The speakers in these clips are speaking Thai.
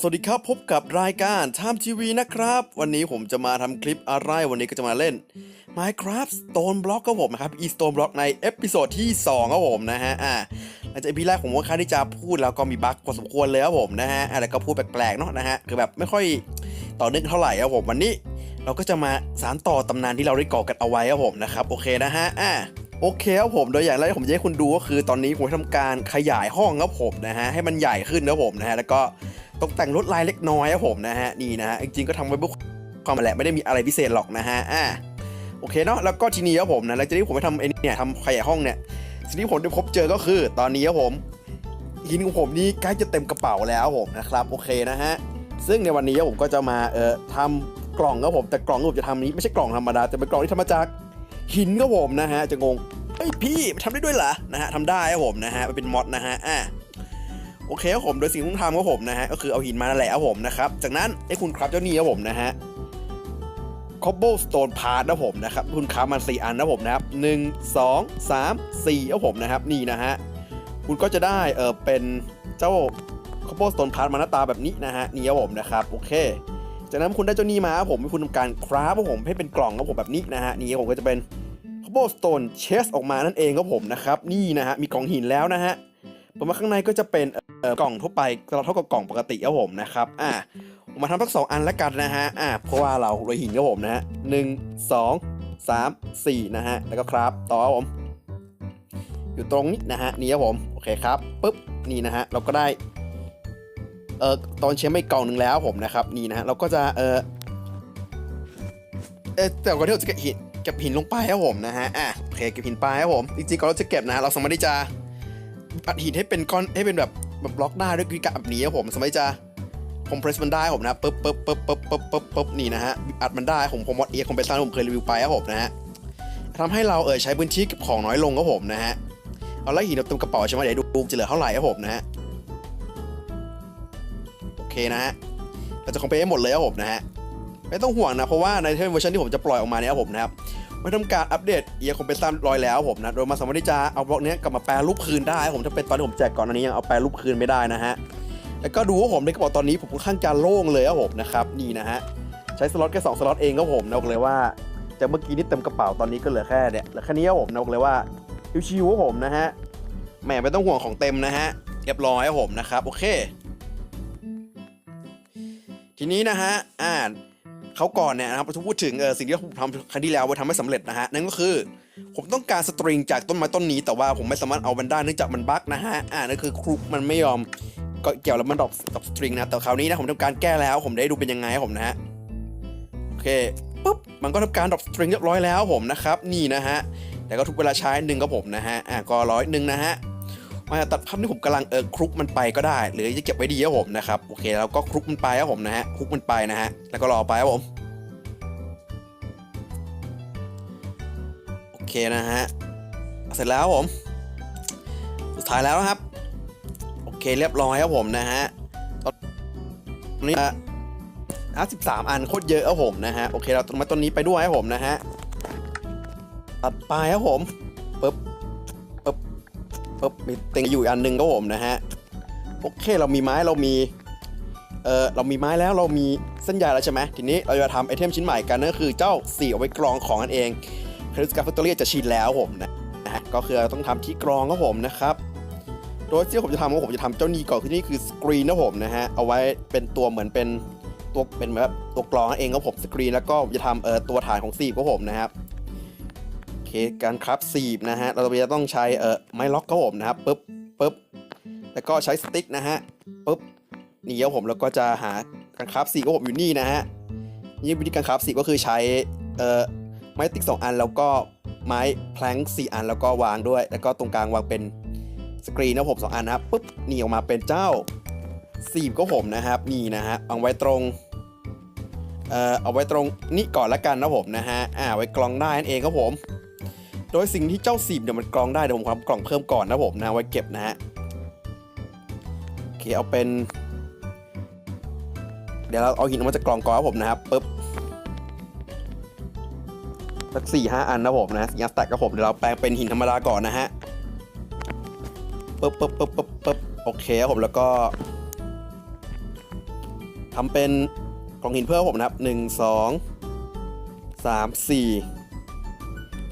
สวัสดีครับพบกับรายการ Time TV นะครับ วันนี้ผมจะมาทำคลิปอะไรวันนี้ก็จะมาเล่น Minecraft Stone Block ครับผมนะครับ e Stone Block ในเอพิโซดที่2ครับผมนะฮะอ่าหลังจาก EP แรกผมว่าค่อนข้าที่จะพูดแล้วก็มีบั๊กพอสมควรเลยครับผมนะฮะอ่าแล้วก็พูดแปลกๆเนาะนะฮะคือแบบไม่ค่อยต่อเนื่องเท่าไหร่ครับผมวันนี้ เราก็จะมาสานต่อตำนานที่เราได้ก่อกันเอาไว้ครับผมนะครับโอเคนะฮะอ่า โอเคครับผมโดยอย่างแรกที่ผมจะให้คุณดูก็คือ ตอนนี้ผมทำการขยายห้องครับผมนะฮะให้มันใหญ่ขึ้นครับผมนะฮะแล้วก็ตกแต่งลวดลายเล็กน้อยครับผมนะฮะนี่นะฮะจริงๆก็ทำไว้เพื่อความแหละไม่ได้มีอะไรพิเศษหรอกนะฮะอ่าโอเคเนาะแล้วก็ทีนี้ครับผมนะหลังจากที่ผมไปทำไอ้เนี่ยทำขยายห้องเนี่ยสิ่งที่ผมได้พบเจอก็คือ ตอนนี้ครับผมหินของผมนี่ใกล้จะเต็มกระเป๋าแล้วครับผมนะครับโอเคนะฮะซึ่งในวันนี้ผมก็จะมาเอ่อทำกล่องครับผมแต่กล่องผมจะทำนี้ไม่ใช่กล่องธรรมดาแต่เป็นกล่องที่ทำมาจาก หินครับผมนะฮะจะงงเฮ้ยพี่ทำได้ด้วยเหรอนะฮะทำได้ครับผมนะฮะมันเป็นมอดนะฮะอะโอเคครับผมโดยสิ่งที่ต้องทำครับผมนะฮะก็คือเอาหินมานั่นแหละครับผมนะครับจากนั้นให้คุณครับเจ้านี่ครับผมนะฮะ cobblestone part นะผมนะครับคุณครับมัน4อันนะผมนะครับหนึ่งสองสามสี่ครับผมนะครับนี่นะฮะคุณก็จะได้เออเป็นเจ้า cobblestone part มาหน้าตาแบบนี้นะฮะนี่ครับผมนะครับโอเคจากนั้นคุณได้เจ้านี่มาครับผมให้คุณทำการคราฟครับผมให้เป็นกล่องครับผมแบบนี้นะฮะนี่ผมก็จะเป็น cobblestone chest ออกมานั่นเองครับผมนะครับ นี่นะฮะ มีกล่องหินแล้วนะฮะผมว่าข้างในก็จะเป็นเอ่อกล่องทั่วไปเราเท่ากับกล่องปกติครับผมนะครับ อะผมมาทำทั้งสองอันแล้วกันนะฮะ อะเพราะว่าเราโรยหินครับผมนะฮะหนึ่งสองสามสี่นะฮะ แล้วก็ครับ ต่อครับผม อยู่ตรงนี้นะฮะ นี่ครับผม โอเคครับปุ๊บ นี่นะฮะ เราก็ได้ เอ่อ ตอนเชมไปกล่องหนึ่งแล้วผมนะครับ นี่นะฮะ เราก็จะ เอ่อ เอ่อแต่ก่อนที่เราจะเก็บหิน เก็บหินลงไปครับผมนะฮะอะโอเคเก็บหินไปครับผมจริงๆก่อนเราจะเก็บนะ เราสามารถที่จะอัดหินให้เป็นก้อนให้เป็นแบบแบบบล็อกได้ด้วยวิการแบบนี้ครับผมสามารถที่จะคอมเพรสมันได้ผมนะปึ๊บปึ๊บปึ๊บปึ๊บปึ๊บปึ๊บปึ๊บนี่นะฮะอัดมันได้ผมผมมอดเอคอมเพรสซันผมเคยรีวิวไปครับผมนะฮะทำให้เราเออใช้พื้นที่เก็บของน้อยลงครับผมนะฮะเอาแล้วหินเราเต็มกระเป๋าใช่ไหมเดี๋ยวดูจะเหลือเท่าไหร่ครับผมนะฮะโอเคนะฮะเราจะคอมเพลให้หมดเลยครับผมนะฮะ ไม่ต้องห่วงนะ เพราะว่าในเวอร์ชันที่ผมจะปล่อยออกมาเนี่ยผมนะครับมาทำการอัปเดตเอียคอมเพรสซันร้อยแล้วผมนะโดยมาสามารถที่จะเอาบล็อกเนี้ยกลับมาแปลรูปคืนได้ ผมถ้าเป็นตอนที่ผมแจกก่อนอันนี้ยังเอาแปลรูปคืนไม่ได้นะฮะแล้วก็ดูว่าผมในกระเป๋าตอนนี้ผมค่อนข้างจะโล่งเลยครับผมนะครับนี่นะฮะใช้สล็อตแค่สองสล็อตเองครับผมนะบอกเลยว่าจากเมื่อกี้นี่เต็มกระเป๋าตอนนี้ก็เหลือแค่เนี่ยเหลือแค่นี้ครับผมนะบอกเลยว่าชิวๆครับผมนะฮะแหมไม่ต้องห่วงของเต็มนะฮะเรียบร้อยครับผมนะครับโอเค ทีนี้นะฮะอ่า เขาก่อนเนี่ยนะครับจะพูดถึงเออสิ่งที่ผมทำครั้งที่แล้วว่าทำไม่สำเร็จนะฮะนั่นก็คือ ผมต้องการสตริงจากต้นไม้ต้นนี้ แต่ว่าผมไม่สามารถเอามันได้เนื่องจากมันบั๊กนะฮะอ่านั่นคือครูมันไม่ยอมก็เกี่ยวแล้วมันดรอปดรอปสตริงนะแต่คราวนี้นะผมทำการแก้แล้วผมได้ดูเป็นยังไงผมนะฮะโอเคปุ๊บมันก็ทำการดรอปสตริงเรียบร้อยแล้วผมนะครับนี่นะฮะแต่ก็ทุกเวลาใช้หนึ่งครับผมนะฮะอ่าก็ร้อยหนึ่งนะฮะ มาตัดภาพที่ผมกำลังเออคลุกมันไปก็ได้ หรือจะเก็บไว้ดีครับผมนะครับโอเคแล้วก็คลุกมันไปครับผมนะฮะคลุกมันไปนะฮะแล้วก็รอไปครับผมโอเคนะฮะเสร็จแล้วผม สุดท้ายแล้วนะครับ โอเคเรียบร้อยครับผมนะฮะตอนนี้อะสิบสามอันโคตรเยอะครับผมนะฮะโอเคเราต้นม้ต้นนี้ไปด้วยครับผมนะฮะตัดไปครับผมปึ๊บ ปุ๊บมีเต็งอยู่อันหนึ่งก็ผมนะฮะโอเคเรามีไม้เรามีเออเรามีไม้แล้วเรามีเส้นใยแล้วใช่ไหมทีนี้เราจะทำไอเทมชิ้นใหม่กันนั่นก็คือเจ้าสีเอาไว้กรองของนั่นเองคริสกาฟตอรี่จะชินแล้วผมนะนะฮะก็คือเราต้องทำที่กรองครับผมนะครับโดยที่ผมจะทำก็ผมจะทำเจ้านี้ก่อนคือนี่คือสกรีนนะผมนะฮะเอาไว้เป็นตัวเหมือนเป็นตัวเป็นแบบตัวกรองเองครับผมสกรีนแล้วก็ผมจะทำเออตัวฐานของสีครับผมนะครับ เคการครับสีบนะฮะ เราจะต้องใช้เออไม้ล็อกครับผมนะครับปึ๊บปึ๊บแล้วก็ใช้สติ๊กนะฮะปึ๊บนี่ครับผมแล้วก็จะหาการครับสีบครับผมอยู่นี่นะฮะนี่วิธีการครับสีบก็คือใช้เออไม้ติ๊กสองอันแล้วก็ไม้แพลงสี่อันแล้วก็วางด้วย แล้วก็ตรงกลางวางเป็นสกรีนนะผมสองอันนะครับปึ๊บนี่ออกมาเป็นเจ้าสีบก็ผมนะครับนี่นะฮะเอาไว้ตรงเอ่อเอาไว้ตรงนี้ก่อนละกันนะผมนะฮะอ่าไว้กรองได้นั่นเองครับผม โดยสิ่งที่เจ้าสีบเดี๋ยวมันกรองได้เดี๋ยวผมทำกล่องเพิ่มก่อนนะผมนะไว้เก็บนะฮะโอเคเอาเป็น เดี๋ยวเราเอาหินออกมาจากกล่องก่อนครับผมนะครับปึ๊บสักสี่ห้าอันนะผมนะสี่อันสแต็กครับผมเดี๋ยวเราแปลงเป็นหินธรรมดาก่อนนะฮะปึ๊บปึ๊บปึ๊บปึ๊บปึ๊บโอเคครับผมแล้วก็ทำเป็นกล่องหินเพิ่มผมนะครับหนึ่งสองสามสี่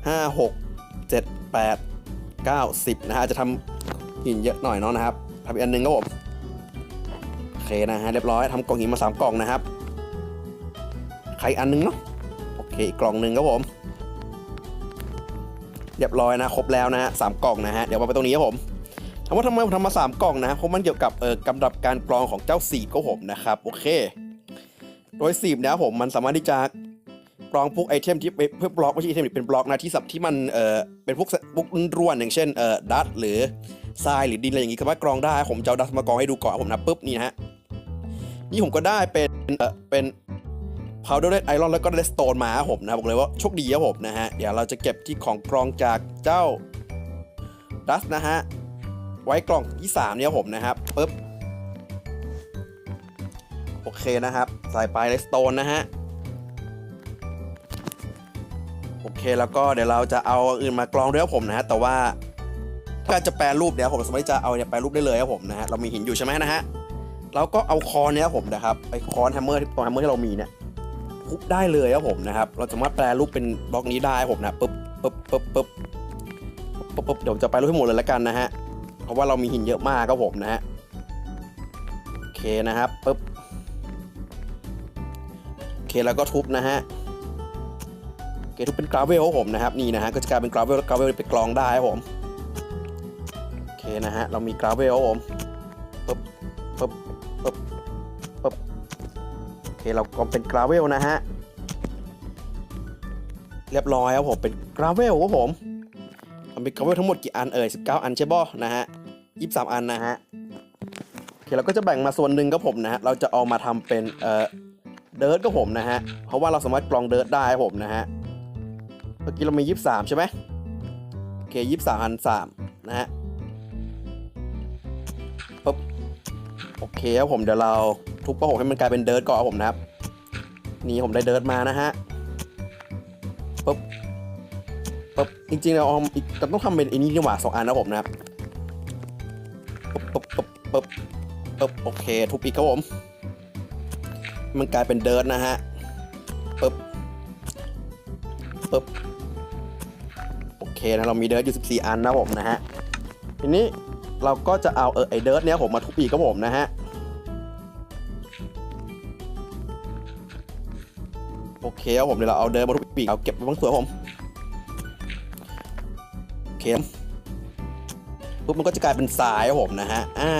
ห้าหก เจ็ดแปดเก้าสิบนะฮะจะทำหินเยอะหน่อยเนาะนะครับทำอีกอันหนึ่งครับผมโอเคนะฮะเรียบร้อยทำกล่องหินมาสามกล่องนะครับ ใครอันหนึงเนาะโอเคอีกกล่องหนึ่งครับผม เรียบร้อยนะครบแล้วนะฮะสามกล่องนะฮะเดี๋ยวมาไปตรงนี้ครับผมถามว่าทำไมผมทำมาสามกล่องนะเพราะมันเกี่ยวกับเอ่อกำดับการกรองของเจ้าสีบก็ผมนะครับโอเค โดยสีบเนี่ยผมมันสามารถที่จะ กรองพวกไอเทมที่เป็นเพื่อบล็อกไม่ใช่ไอเทมเป็นบล็อกนะที่สับที่มันเอ่อเป็นพวกพวกร่วนอย่างเช่นเอ่อดัตหรือทรายหรือดินอะไรอย่างงี้สามารถกรองได้ผมจะเอาดัตมากรองให้ดูก่อนผมนะปุ๊บนี่นะฮะนี่ผมก็ได้เป็นเอ่อเป็น powder red iron แล้วก็ redstone มาผมนะบอกเลยว่าโชคดีครับผมนะฮะเดี๋ยวเราจะเก็บที่ของกรองจากเจ้า dust นะฮะไว้กล่องที่3เนี่ยผมนะครับปึ๊บโอเคนะครับใส่ไป redstone นะฮะ อเคแล้วก็เดี๋ยวเราจะเอาอื่นมากรองด้วยครับผมนะฮะแต่ว่าถ้าจะแปลรูปเนี่ยผมสามารถจะเอาเนี่ยแปลรูปได้เลยครับผมนะฮะเรามีหินอยู่ใช่ไหมนะฮะเราก็เอาคอนเนี่ยผมนะครับไอคอนแฮมเมอร์ที่ตัวแฮมเมอร์ที่เรามีเนี่ยทุบได้เลยครับผมนะครับ เราสามารถแปลรูปเป็นบล็อกนี้ได้ผมนะปึ๊บปึ๊บปึ๊บปึ๊บปึ๊บปึ๊บเดี๋ยวจะแปลรูปให้หมดเลยละกันนะฮะเพราะว่าเรามีหินเยอะมากครับผมนะฮะโอเคนะครับปึ๊บโอเคแล้วก็ทุบนะฮะ เคทุบเป็นกราเวลครับผมนะครับนี่นะฮะก็จะกลายเป็นกราเวลกราเวลไปกรองได้ครับผมโอเคนะฮะเรามีกราเวลครับผมปึ๊บปึ๊บปึ๊บปึ๊บโอเคเราก็เป็นกราเวลนะฮะเรียบร้อยครับผมเป็นกราเวลครับผมทำเป็นกราเวลทั้งหมดกี่อันเอ่ย19 อันใช่ป่นะฮะ23 อันนะฮะโอเคเราก็จะแบ่งมาส่วนหนึ่งครับผมนะฮะเราจะเอามาทำเป็นเอ่อเดิร์ดก็ผมนะฮะ เพราะว่าเราสามารถกรองเดิร์ดได้ครับผมนะฮะ มื่อกี้เรามี 23 ใช่ไหมโอเค23อัน3นะฮะปุ๊บโอเคครับผมเดี๋ยวเราทุบก็ผมให้มันกลายเป็นเดิร์ดก่อนครับผมนะครับ นี่ผมได้เดิร์ดมานะฮะปุ๊บปุ๊บจริงๆเราเอาอีกเราต้องทำเป็นไอันนี้ดีกว่าสองอันนะผมนะครับปุ๊บปุ๊บปุ๊บปุ๊บปุ๊บโอเค ทุบอีกครับผม มันกลายเป็นเดิร์ดนะฮะปุ๊บปุ๊บ เคนะเรามีเดิร์ดอยู่ 14 อันนะผมนะฮะทีนี้เราก็จะเอาเออไอเดิร์ดเนี้ยผมมาทุบอีกครับผมนะฮะโอเคครับผมเดี๋ยวเราเอาเดินมาทุกปีกเอาเก็บไว้บางส่วนผมโอเคปุ๊บมันก็จะกลายเป็นทรายครับผมนะฮะอ่า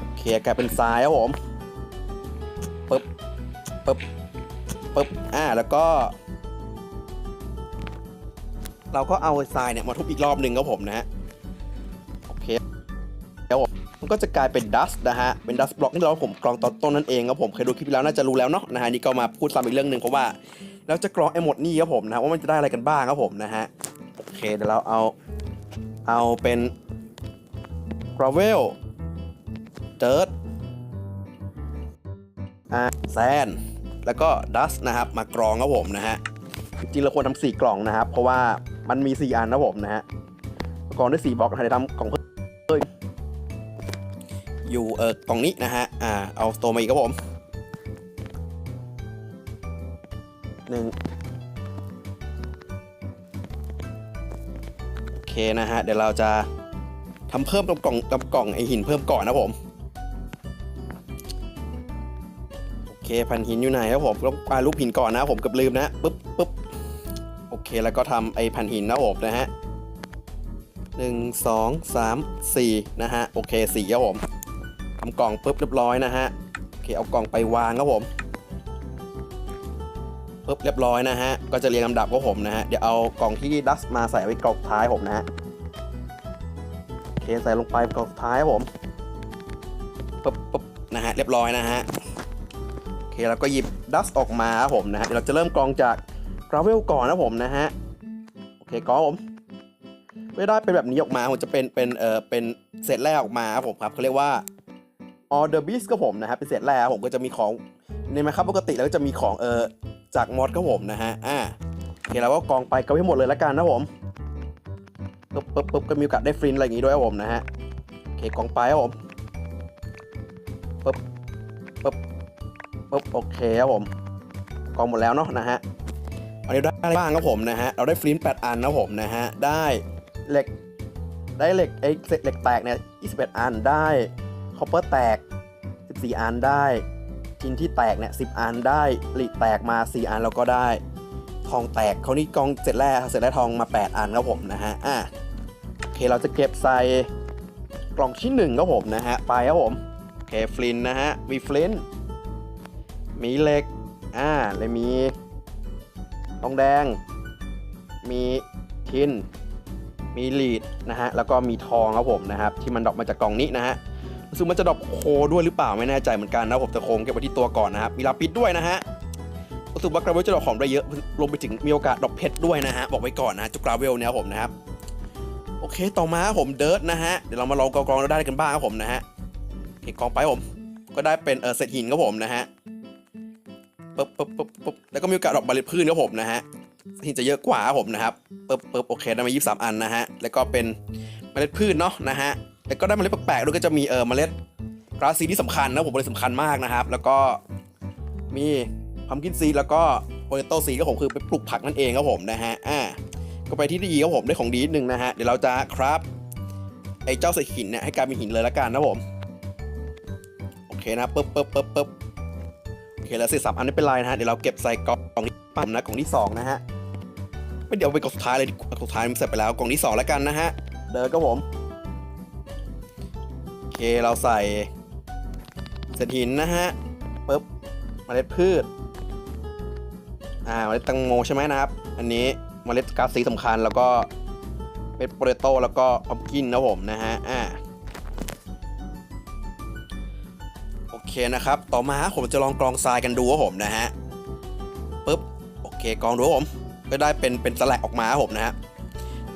โอเคกลายเป็นทรายครับผมปึ๊บปึ๊บปึ๊บอ่าแล้วก็ เราก็เอาทรายเนี่ยมาทุบอีกรอบหนึ่งครับผมนะฮะโอเคแล้วมันก็จะกลายเป็นดัสนะฮะเป็นดัสบล็อกที่เราผมกรองตอนต้นนั่นเองครับผมเคยดูคลิปแล้วน่าจะรู้แล้วเนาะนะฮะนี่ก็มาพูดซ้ำอีกเรื่องหนึ่งเพราะว่าเราจะกรองไอ้หมดนี่ครับผมนะว่ามันจะได้อะไรกันบ้างครับผมนะฮะโอเคเดี๋ยวเราเอาเอาเป็น gravel dirt อ่าแซนแล้วก็ดัสนะครับมากรองครับผมนะฮะจริงเราควรทำสี่กล่องนะครับ เพราะว่า มันมีสี่อันนะผมนะฮะกรองด้วยสี่บล็อกนะฮะทำกล่องเพิ่มอยู่เออกล่องนี้นะฮะอ่าเอาตัวมาอีกครับผมหนึ่งโอเคนะฮะเดี๋ยวเราจะทำเพิ่มกับกล่องกับกล่องไอหินเพิ่มก่อนนะผมโอเคแผ่นหินอยู่ไหนครับผมต้องปารูปหินก่อนนะผมเกับลืมนะปึ๊บปึ๊บ เคแล้วก็ทำไอแผ่นหินนะผมนะฮะหนึ่งสองสามสี่นะฮะโอเคสี่ครับผมทำกล่องปุ๊บเรียบร้อยนะฮะโอเคเอากล่องไปวางครับผมปุ๊บเรียบร้อยนะฮะก็จะเรียงลำดับครับผมนะฮะเดี๋ยวเอากล่องที่ดัสมาใส่ไว้กล่องท้ายผมนะฮะโอเคใส่ลงไปกล่องท้ายครับผมปุ๊บปุ๊บนะฮะเรียบร้อยนะฮะโอเคเราก็หยิบดัสออกมาครับผมนะฮะเดี๋ยวเราจะเริ่มกรองจาก ราเวลก่อนนะผมนะฮะ โอเคกรองผมไม่ได้เป็นแบบนี้ออกมาผมจะเป็นเป็นเออเป็นเศษแร่ออกมาครับผมครับเขาเรียกว่าอ the beast ก็ผมนะครับเป็นเศษแร่ผมก็จะมีของในไหมครับปกติแล้วก็จะมีของเออจากมอดก็ผมนะฮะอ่าโอเคเราก็กองไปก็ให้หมดเลยละกันนะผมปึ๊บปึ๊บปึ๊บก็มีโอกาสได้ฟรินอะไรอย่างงี้ด้วยครับผมนะฮะโอเคกองไปครับผมปึ๊บปึ๊บปึ๊บโอเคครับผมกองหมดแล้วเนาะนะฮะ อันนี้ได้อะไรบ้างครับผมนะฮะ เราได้ฟลินต์8อันนะผมนะฮะ ได้เหล็ก ได้เหล็กไอ้เศษเหล็กแตกเนี่ย21อัน ได้คอปเปอร์แตก14อัน ได้ทินที่แตกเนี่ย10อัน ได้หลีแตกมา4อันแล้วก็ได้ ทองแตกเขานี่กองเสร็จแรกเสร็จแล้วทองมา8อันครับผมนะฮะ อะโอเค เราจะเก็บใส่กล่องที่1ครับผมนะฮะ ไปครับผม โอเค ฟลินนะฮะ มีฟลินมีเหล็ก อ่าเลยมี ทองแดง มีทิน มีลีดนะฮะ แล้วก็มีทองครับผมนะครับ ที่มันดรอปมาจากกล่องนี้นะฮะรู้สึกมันจะดรอปโคด้วยหรือเปล่าไม่แน่ใจเหมือนกันนะผมแต่โคงเก็บไว้ที่ตัวก่อนนะครับ มีลาปิดด้วยนะฮะรู้สึกว่ากราเวลจะดรอปของได้เยอะรวมไปถึงมีโอกาสดรอปเพชรด้วยนะฮะ บอกไว้ก่อนนะจุกกราเวลเนี่ยผมนะครับ โอเค ต่อมาผมเดิร์ดนะฮะ เดี๋ยวเรามาลองกองๆเราได้กันบ้างครับผมนะฮะโอเคกองไปผม ก็ได้เป็นเออเศษหินครับผมนะฮะ ปึ๊บปึ๊บปึ๊บปึ๊บแล้วก็มีโอกาสดรอปบาลิพืชครับผมนะฮะหินจะเยอะกว่าครับผมนะครับปึ๊บปึ๊บโอเคได้มา23อันนะฮะแล้วก็เป็นเมล็ดพืชเนาะนะฮะแล้วก็ได้เมล็ดแปลกๆด้วยก็จะมีเออเมล็ดกราซีที่สำคัญนะผมเลยสำคัญมากนะครับ แล้วก็มีพัมกินซีแล้วก็โปเตโต้ซีก็ผมคือไปปลูกผักนั่นเองครับผมนะฮะอ่าก็ไปที่ดีครับผมได้ของดีนิดนึงนะฮะเดี๋ยวเราจะครับไอ้เจ้าเศษหินเนี่ยให้กลายเป็นหินเลยละกันนะผมโอเคนะปึ๊บปึ๊บปึ๊บปึ๊บ เคแล้วเศษสามอันไม่เป็นไรนะฮะเดี๋ยวเราเก็บใส่กล่องที่ปั๊มนะกล่องที่สองนะฮะไม่เดี๋ยวไปกล่องสุดท้ายเลยกล่องสุดท้ายมันเสร็จไปแล้วกล่องที่สองแล้วกันนะฮะเดินก็ผมโอเคเราใส่เศษหินนะฮะปึ๊บเมล็ดพืชอ่าเมล็ดตังโมใช่ไหมนะครับ อันนี้เมล็ดกาซีสำคัญแล้วก็เม็ดโปเตโต้แล้วก็พัมกินนะผมนะฮะอ่า เคนะครับ ต่อมาผมจะลองกรองทรายกันดูครับผมนะฮะปึ๊บโอเคกรองดูครับผมก็ได้เป็นเป็นสแลกออกมาครับผมนะฮะ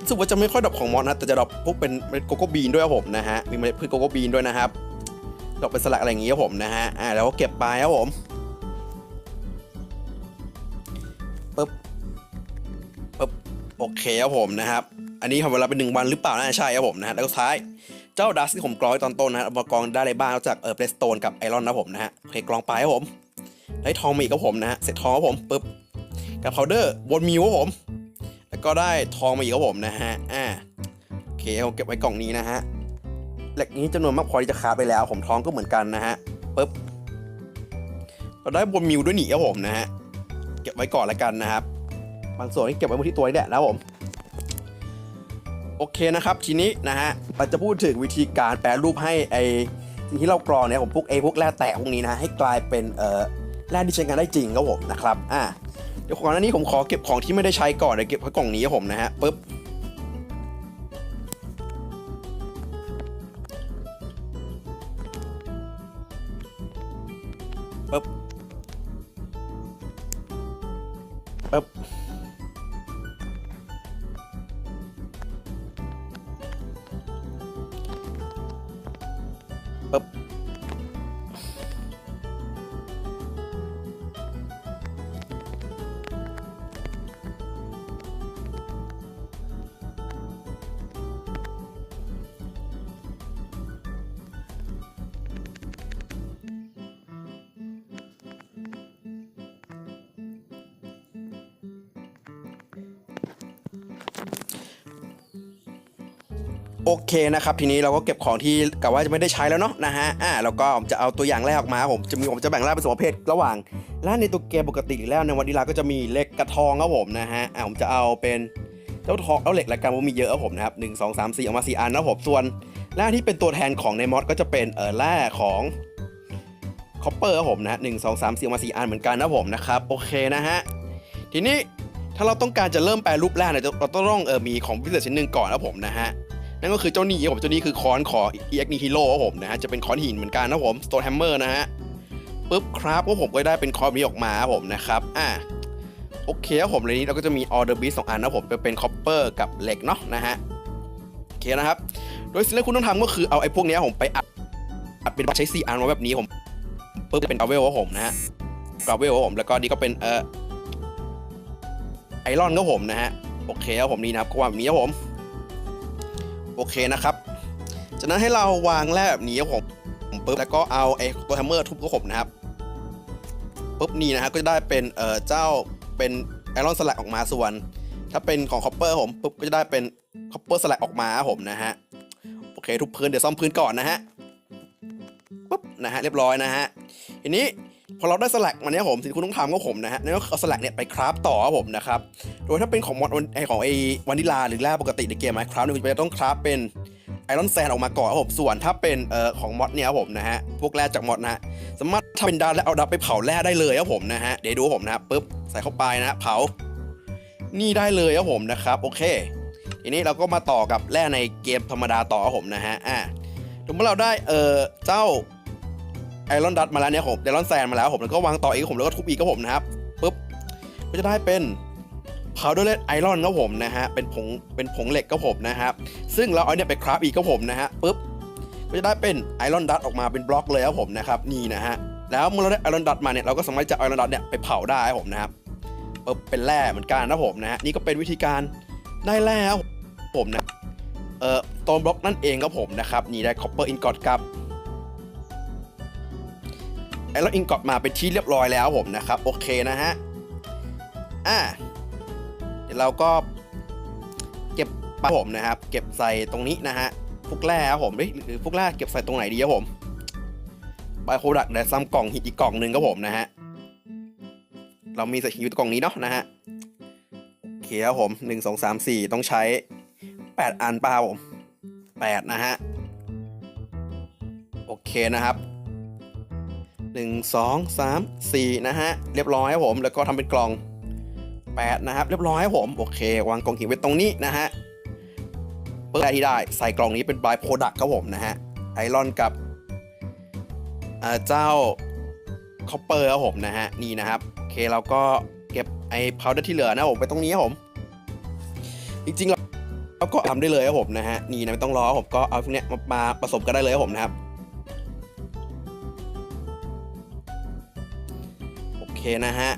รู้สึกว่าจะไม่ค่อยดรอปของมอสนะแต่จะดรอปพวกเป็นเม็ดโกโก้บีนด้วยครับผมนะฮะมีเมล็ดพืชโกโก้บีนด้วยนะครับดรอปเป็นสแลกอะไรอย่างงี้ครับผมนะฮะอ่าแล้วก็เก็บไปครับผมปึ๊บปึ๊บโอเคครับผมนะครับ อันนี้ทำเวลาเป็นหนึ่งวันหรือเปล่าน่าจะใช่ครับผมนะฮะแล้วก็สุดท้าย เจ้าดัสที่ผมกรองตอนต้นนะฮะเอามากรองได้อะไรบ้างนอกจากเออเพลสโตนกับไอรอนนะผมนะฮะโอเคกรองไปครับผม ได้ทองมาอีกครับผมนะฮะเสร็จทองครับผมปึ๊บกับพาวเดอร์บนมิวครับผม แล้วก็ได้ทองมาอีกครับผมนะฮะอ่าโอเคผมเก็บไว้กล่องนี้นะฮะเหล็กนี้จำนวนมากพอที่จะคาฟไปแล้ว ผมทองก็เหมือนกันนะฮะปึ๊บเราได้บนมิวด้วยหนีครับผมนะฮะเก็บไว้ก่อนล้วกันนะครับบางส่วนที่เก็บไว้บนที่ตัวนี่แหละนะผม โอเคนะครับ ทีนี้นะฮะเราจะพูดถึงวิธีการแปลรูปให้ไอสิ่งที่เรากรองเนี่ยผมพวกไอพวกแร่แตกพวกนี้นะให้กลายเป็นเอ่อแร่ที่ใช้งานได้จริงครับผมนะครับอ่าเดี๋ยวก่อนหน้านี้ผมขอเก็บของที่ไม่ได้ใช้ก่อนเดี๋ยวเก็บกล่องนี้ครับผมนะฮะปึ๊บ โอเคนะครับทีนี้เราก็เก็บของที่กะว่าจะไม่ได้ใช้แล้วเนาะนะฮะอ่าแล้วก็ผมจะเอาตัวอย่างแรกออกมาผมจะมีผมจะแบ่งร่างเป็นสองประเภทระหว่างร่างในตัวเกมปกติแล้วในวันดีลาก็จะมีเหล็กกระทองครับผมนะฮะอ่าผมจะเอาเป็นเจ้าทองเอาเหล็กละกันว่ามีเยอะครับผมนะครับหนึ่งสองสามสี่ออกมาสี่อันนะผมส่วนร่างที่เป็นตัวแทนของในมอดก็จะเป็นเออแร่ของคอปเปอร์ครับผมนะฮะหนึ่งสองสามสี่ออกมาสี่อันเหมือนกันนะผมนะครับโอเคนะฮะทีนี้ถ้าเราต้องการจะเริ่มแปลรูปแร่เนี่ยเราต้องเออมีของพิเศษชิ้นหนึ่งก่อนนะผมนะฮะ นั่นก็คือเจ้าหนี้ครับผมเจ้าหนี้คือค้อนของ EX n i h i l o ครับผมนะฮะจะเป็นค้อนหินเหมือนกันนะผม Stone Hammer นะฮะปุ๊บครับว่าผมก็ได้เป็นคอนนี้ออกมาครับผมนะครับอ่าโอเคครับผมในนี้เราก็จะมี Order Beast สองอันนะผมเป็นคอปเปอร์กับเหล็กเนาะนะฮะโอเคนะครับโดยสิ่งที่คุณต้องทำก็คือเอาไอ้พวกนี้ผมไปอัดอัดเป็นใช้4อันไว้แบบนี้ผมปุ๊บเป็นกราเวลครับผมนะฮะกราเวลครับผมแล้วก็นี่ก็เป็นเอ่อไอรอนครับผมนะฮะโอเคครับผมนี่นะครับก็วางแบบนี้ครับผม โอเคนะครับ จากนั้นให้เราวางแร่แบบนี้ครับผมปุ๊บแล้วก็เอาไอ้ตัวแฮมเมอร์ทุบก็ผมนะครับปุ๊บนี่นะฮะก็จะได้เป็นเอ่อเจ้าเป็นไอรอนสลักออกมาส่วน ถ้าเป็นของคอปเปอร์ผมปุ๊บก็จะได้เป็นคอปเปอร์สลักออกมาครับผมนะฮะโอเคทุกพื้นเดี๋ยวซ่อมพื้นก่อนนะฮะปุ๊บนะฮะเรียบร้อยนะฮะทีนี้ พอเราได้สลักมาเนี้ยผมสิ่งที่คุณต้องทำก็ผมนะฮะนั่นก็เอาสลักเนี่ยไปคราฟต่อครับผมนะครับโดยถ้าเป็นของมอดไอของไอวานิลาหรือแร่ปกติในเกมไมคราฟเนี่ยคุณจะต้องคราฟเป็นไอรอนแซนออกมาก่อนครับผมส่วนถ้าเป็นเอ่อของมอดเนี่ยครับผมนะฮะพวกแร่จากมอดนะฮะสามารถทำเป็นดาวและเอาดาวไปเผาแร่ได้เลยครับผมนะฮะเดี๋ยวดูผมนะปุ๊บใส่เข้าไปนะฮะเผา นี่ได้เลยครับผมนะครับโอเคทีนี้เราก็มาต่อกับแร่ในเกมธรรมดาต่อครับผมนะฮะอ่าถึงเมื่อเราได้เอ่อเจ้า ไอรอนดัตมาแล้วเนี่ยผมไอรอนแซนมาแล้วผมแล้วก็วางต่ออีกผมแล้วก็ทุบอีกครับผมนะครับปุ๊บก็จะได้เป็นพาวเดอร์เลดไอรอนครับผมนะฮะเป็นผงเป็นผงเหล็กครับผมนะครับซึ่งเราเอาเนี่ยไปคราฟอีกครับผมนะฮะปุ๊บก็จะได้เป็นไอรอนดัตออกมาเป็นบล็อกเลยครับผมนะครับนี่นะฮะแล้วเมื่อเราได้ไอรอนดัตมาเนี่ยเราก็สามารถจะไอรอนดัตเนี่ยไปเผาได้ครับผมนะครับปึ๊บเป็นแร่เหมือนกันนะผมนะฮะนี่ก็เป็นวิธีการได้แร่ครับผมนะเอ่อตัวบล็อกนั่นเองครับผมนะครับนี่ได้คอปเปอร์อินกอตกับ ไอรอนอินกอตมาเป็นที่เรียบร้อยแล้วผมนะครับโอเคนะฮะอ่าเดี๋ยวเราก็เก็บไปผมนะครับ เก็บใส่ตรงนี้นะฮะพวกแร่ครับผมหรือพวกแร่เก็บใส่ตรงไหนดีครับผมไบโคดักเดี๋ยวซ้ำกล่องหินอีกกล่องหนึ่งครับผมนะฮะเรามีใส่หินอยู่กล่องนี้เนาะนะฮะโอเคครับผมหนึ่งสองสามสี่ต้องใช้แปดอันป่ะครับผมแปดนะฮะโอเคนะครับ หนึ่งสองสามสี่นะฮะ เรียบร้อยครับผม แล้วก็ทำเป็นกล่องแปดนะครับ เรียบร้อยครับผม โอเค วางกล่องหินไว้ตรงนี้นะฮะเปิดที่ได้ ใส่กล่องนี้เป็นบายโปรดักครับผมนะฮะ ไอรอนกับเจ้าคอปเปอร์ครับผมนะฮะ นี่นะครับ โอเคเราก็เก็บไอพาวเดอร์ที่เหลือนะผมไปตรงนี้ครับผม จริงๆเราก็ทำได้เลยครับผมนะฮะ นี่นะไม่ต้องรอครับผมก็เอาพวกเนี้ยมามาผสมกันได้เลยครับผมนะครับ นะฮะ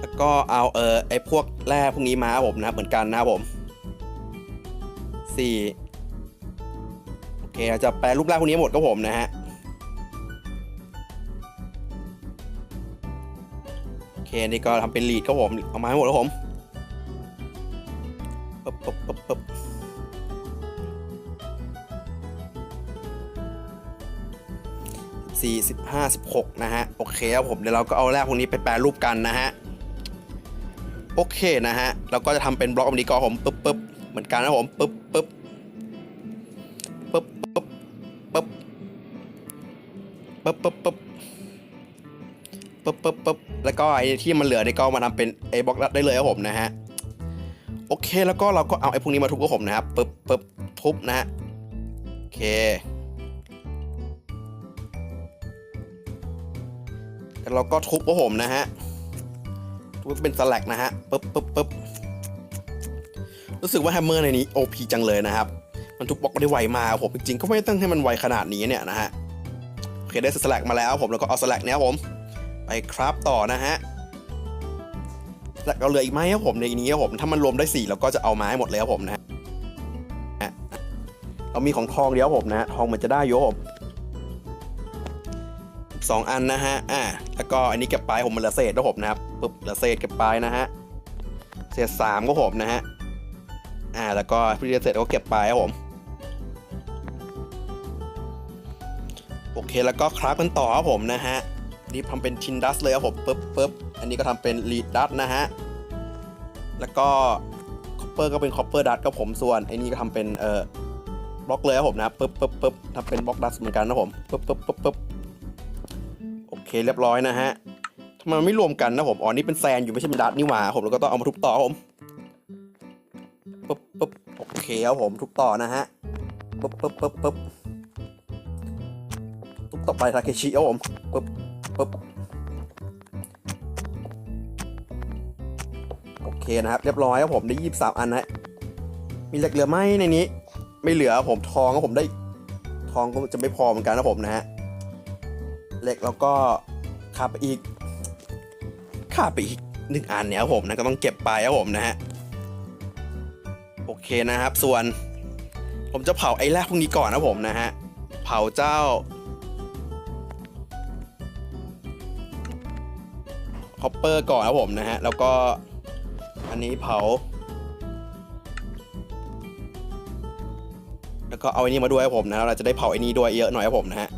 แล้วก็เอาเออไอพวกแร่พวกนี้มาผมนะเหมือนกันนะผมสี่โอเคเราจะแปลรูปร่างพวกนี้หมดก็ผมนะฮะโอเคนี่ก็ทำเป็นลีดก็ผม เอามาให้หมดแล้วผม 15 16 นะฮะ โอเคครับผมเดี๋ยวเราก็เอาแร่พวกนี้ไปแปลรูปกันนะฮะ โอเคนะฮะ เราก็จะทำเป็นบล็อกอันนี้ก็ผมปึ๊บปึ๊บเหมือนกันนะผมปึ๊บปึ๊บปึ๊บปึ๊บปึ๊บปึ๊บปึ๊บปึ๊บปึ๊บปบปบแล้วก็ไอ้ที่มันเหลือในก็มาทำเป็นไอ้บล็อกได้เลยครับผมนะฮะ โอเคแล้วก็เราก็เอาไอ้พวกนี้มาทุบกับผมนะครับปึ๊บปึ๊บทุบนะฮะ โอเค แล้วเราก็ทุบกับผมนะฮะทุบเป็นสลักนะฮะปึ๊บปึ๊บปึ๊บรู้สึกว่าแฮมเมอร์ในนี้ OP จังเลยนะครับ มันทุบบล็อกได้ไวมากผมจริงๆก็ไม่ต้องให้มันไวขนาดนี้เนี่ยนะฮะโอเคได้สลักมาแล้วผมแล้วก็เอาสลักเนี้ยผมไปคราฟต่อนะฮะสลักเราเหลืออีกไหมครับผมในนี้ครับผมถ้ามันรวมได้4เราก็จะเอาไม้หมดเลยครับผมนะฮะเรามีของทองเดียวผมนะฮะทองมันจะได้เยอะผม สองอันนะฮะ อ่า แล้วก็อันนี้เก็บไปผมมันเหลือเศษนะผมนะครับปึ๊บเหลือเศษเก็บไปนะฮะ เศษสามก็ผมนะฮะ อ่า แล้วก็พิธีเสร็จก็เก็บไปครับผม โอเค แล้วก็คราฟกันต่อครับผมนะฮะ นี่ทำเป็นทินดัสเลยครับผมปึ๊บปึ๊บอันนี้ก็ทำเป็นลีดดัสนะฮะ แล้วก็คอปเปอร์ก็เป็นคอปเปอร์ดัสครับผมส่วนไอ้นี่ก็ทำเป็นเอ่อบล็อกเลยครับผมนะปึ๊บปึ๊บปึ๊บทำเป็นบล็อกดัสเหมือนกันนะผมปึ๊บปึ๊บปึ๊บปึ๊บ เคเรียบร้อยนะฮะทำไมไม่รวมกันนะผมอ๋อนี่เป็นแซนอยู่ไม่ใช่เป็นดัสนี่หว่าผมแล้วก็ต้องเอามาทุบต่อผมปึ๊บปึ๊บโอเคครับผมทุกต่อนะฮะปึ๊บปึ๊บปึ๊บปึ๊บทุกต่อไปทาเคชิครับผมปึ๊บปึ๊บโอเคนะครับ เรียบร้อยครับผมได้ยี่สิบสามอันนะมีเหลือไหมในนี้ ไม่เหลือผมทองครับผมได้ทองก็จะไม่พอเหมือนกันนะผมนะฮะ เหล็กแล้วก็ขาดไปอีกขาดไปอีกหนึ่งอันเนี่ยครับผมนะก็ต้องเก็บไปครับผมนะฮะโอเคนะครับ ส่วน ผมจะเผาไอ้แรกพวกนี้ก่อนนะผมนะฮะเผาเจ้าคอปเปอร์ก่อนครับผมนะฮะแล้วก็อันนี้เผา แล้วก็เอาไอ้นี่มาด้วยครับผมนะเราจะได้เผาไอ้นี่ด้วยเยอะหน่อยครับผมนะฮะ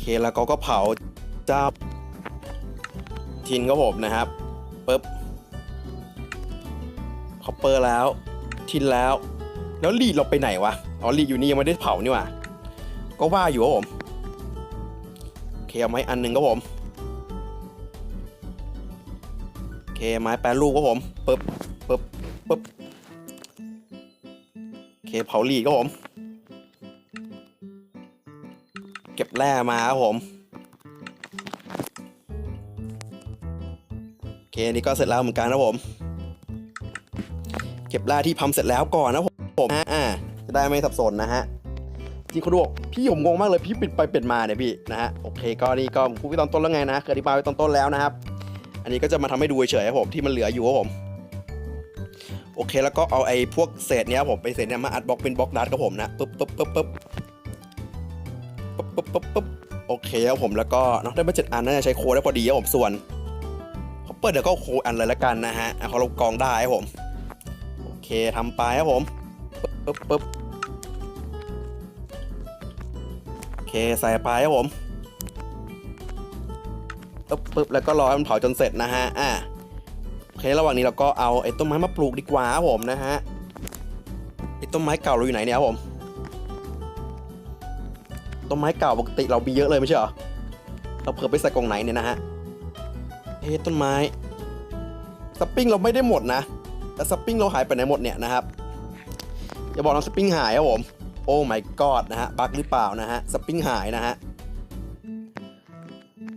เคแล้วก็ก็เผาเจ้าทินครับผมนะครับปึ๊บคอปเปอร์แล้ว ทินแล้ว แล้วลีดเราไปไหนวะอ๋อลีดอยู่นี่ยังไม่ได้เผานี่ว่าก็ว่าอยู่ครับผมโอเคเอาไม้อันหนึ่งครับผมโอเคไม้แปรรูปครับผมปึ๊บปึ๊บปึ๊บโอเคเผาลีครับผม แร่มาครับผมโอเคนี่ก็เสร็จแล้วเหมือนกันนะผม เก็บแร่ที่พัมเสร็จแล้วก่อนนะผมผมนะอ่าจะได้ไม่สับสนนะฮะจริงคุณดูบอกพี่ผมงงมากเลยพี่ปิดไปปิดมาเนี่ยพี่นะฮะโอเคก็นี่ก็ผมพูดไปตอนต้นแล้วไงนะเคยอธิบายไปตอนต้นแล้วนะครับ อันนี้ก็จะมาทำให้ดูเฉยครับผมที่มันเหลืออยู่ครับผมโอเคแล้วก็เอาไอ้พวกเศษเนี้ยผมไปเศษเนี้ยมาอัดบล็อกเป็นบล็อกดัดครับผมนะปึ๊บปึ๊บปึ๊บปึ๊บ ปึ๊บปึ๊บปึ๊บปึ๊บโอเคครับผมแล้วก็เนาะได้มาเจ็ดอันน่าจะใช้โค้ดได้พอดีครับผมส่วนเขาเปิดเดี๋ยวก็โค้ดอันเลยละกันนะฮะเขาลงกองได้ครับผมโอเคทำไปครับผมปึ๊บปึ๊บปึ๊บโอเคใส่ไปครับผมปึ๊บปึ๊บแล้วก็รอให้มันเผาจนเสร็จนะฮะอ่าโอเคระหว่างนี้เราก็เอาไอ้ต้นไม้มาปลูกดีกว่าครับผมนะฮะไอ้ต้นไม้เก่าเราอยู่ไหนเนี่ยครับผม ต้นไม้เก่าปกติเรามีเยอะเลยไม่ใช่เหรอ เราเผื่อไปใส่กล่องไหนเนี่ยนะฮะเฮ้ต้นไม้สปริงเราไม่ได้หมดนะ แต่สปริงเราหายไปไหนหมดเนี่ยนะครับ อย่าบอกนะสปริงหายครับผม โอ้ my god นะฮะ บั๊กหรือเปล่านะฮะ สปริงหายนะฮะ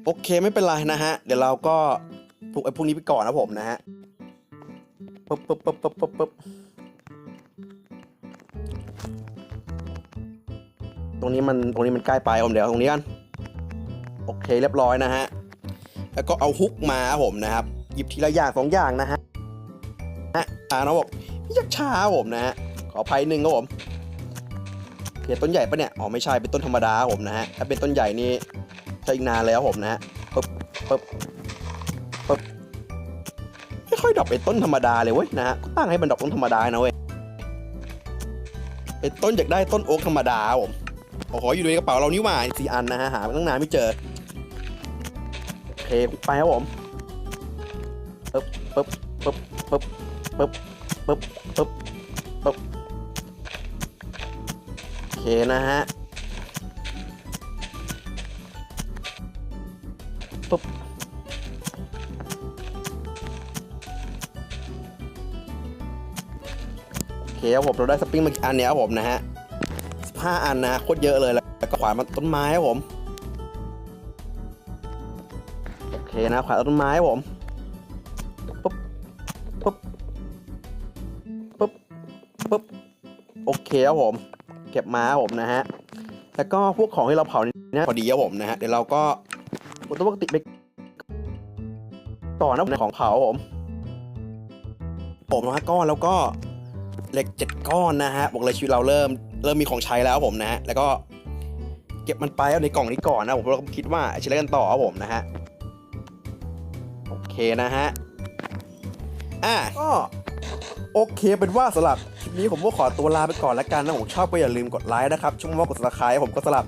โอเคไม่เป็นไรนะฮะ เดี๋ยวเราก็ปลูกไอ้พวกนี้ไปก่อนนะผมนะฮะปึ๊บปึ๊บปึ๊บปึ๊บปึ๊บ ตรงนี้มันตรงนี้มันใกล้ไปผมเดี๋ยวตรงนี้กันโอเคเรียบร้อยนะฮะแล้วก็เอาฮุกมาผมนะครับหยิบทีละอย่างสองอย่างนะฮะฮะอ่านะบอกพี่ยักช้าผมนะฮะขออภัยหนึ่งครับผมเห็นต้นใหญ่ปะเนี่ยอ๋อไม่ใช่เป็นต้นธรรมดาผมนะฮะถ้าเป็นต้นใหญ่นี่ใช้อีกนานแล้วผมนะฮะปึ๊บปึ๊บไม่ค่อยดรอปไอ้ต้นธรรมดาเลยเว้ยนะฮะก็ตั้งให้มันดอปต้นธรรมดานะเว้ยไอ้ต้นอยากได้ต้นโอ๊กธรรมดาผม โอ้โหอยู่ในกระเป๋าเรานี่หว่าสี่อันนะฮะหาตั้งนานไม่เจอโอเคไปครับผมปึ๊บปึ๊บปึ๊บปึ๊บปึ๊บปึ๊บปึ๊บปึ๊บโอเคนะฮะปึ๊บโอเคครับผมเราได้สปริงมากี่อันเนี้ยครับผมนะฮะ ห้าอันนะโคตรเยอะเลยแล้วก็ขวานมาต้นไม้ครับผมโอเคนะขวานต้นไม้ครับผมปุ๊บปุ๊บปุ๊บปุ๊บโอเคครับผม เก็บมาครับผมนะฮะแล้วก็พวกของที่เราเผานี่นะพอดีครับผมนะฮะเดี๋ยวเราก็ปกติไปก่อนนะของเผาผมผมนะก้อนแล้วก็เหล็กเจ็ดก้อนนะฮะบอกเลยชีวิตเราเริ่ม เริ่มมีของใช้แล้วผมนะ แล้วก็เก็บมันไปเอาในกล่องนี้ก่อนนะผมก็คิดว่าชิ้นกันต่อครับผมนะฮะโอเคนะฮะอะก็โอเคเป็นว่าสลับคลิปนี้ผมก็ขอตัวลาไปก่อนละกันนะผมชอบก็อย่าลืมกดไลค์นะครับช่วงว่ากดซับสไครต์ผมก็สลับ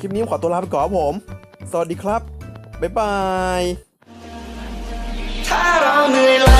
คลิปนี้ขอตัวลาไปก่อนผม สวัสดีครับ บ๊ายบายถ้าเราเหนื่อย